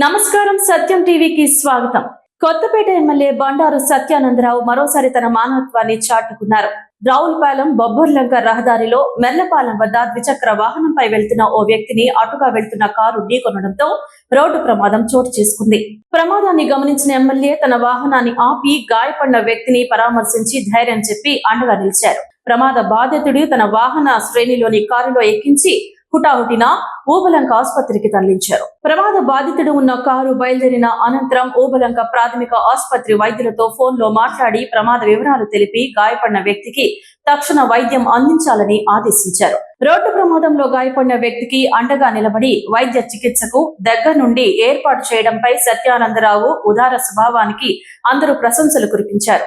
నమస్కారం సత్యం టీవీకి స్వాగతం. కొత్తపేట ఎమ్మెల్యే బండారు సత్యానందరావు మరోసారి తన మానవత్వాన్ని చాటుకున్నారు. రావులపాలెం బొబ్బర్లంక రహదారిలో మెర్లపాలెం వద్ద ద్విచక్ర వాహనంపై వెళ్తున్న ఓ వ్యక్తిని అటుగా వెళ్తున్న కారు ఢీకొనడంతో రోడ్డు ప్రమాదం చోటు చేసుకుంది. ప్రమాదాన్ని గమనించిన ఎమ్మెల్యే తన వాహనాన్ని ఆపి గాయపడిన వ్యక్తిని పరామర్శించి ధైర్యం చెప్పి అండగా నిలిచారు. ప్రమాద బాధితుడు తన వాహన శ్రేణిలోని కారులో ఎక్కించి హుటాహుటిన ఊబలంక ఆసుపత్రికి తరలించారు. ప్రమాద బాధితుడు ఉన్న కారు బయలుదేరిన అనంతరం ఓబలంక ప్రాథమిక ఆసుపత్రి వైద్యులతో ఫోన్లో మాట్లాడి ప్రమాద వివరాలు తెలిపి గాయపడిన వ్యక్తికి తక్షణ వైద్యం అందించాలని ఆదేశించారు. రోడ్డు ప్రమాదంలో గాయపడిన వ్యక్తికి అండగా నిలబడి వైద్య చికిత్సకు దగ్గర నుండి ఏర్పాటు చేయడంపై సత్యానందరావు ఉదార స్వభావానికి అందరూ ప్రశంసలు కురిపించారు.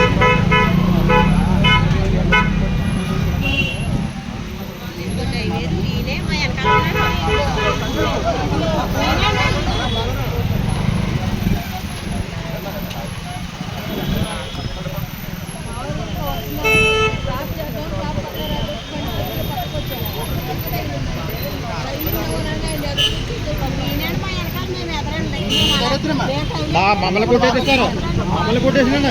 మమ్మల్ని కొట్టేసారు మమ్మల్ని కొట్టేసినా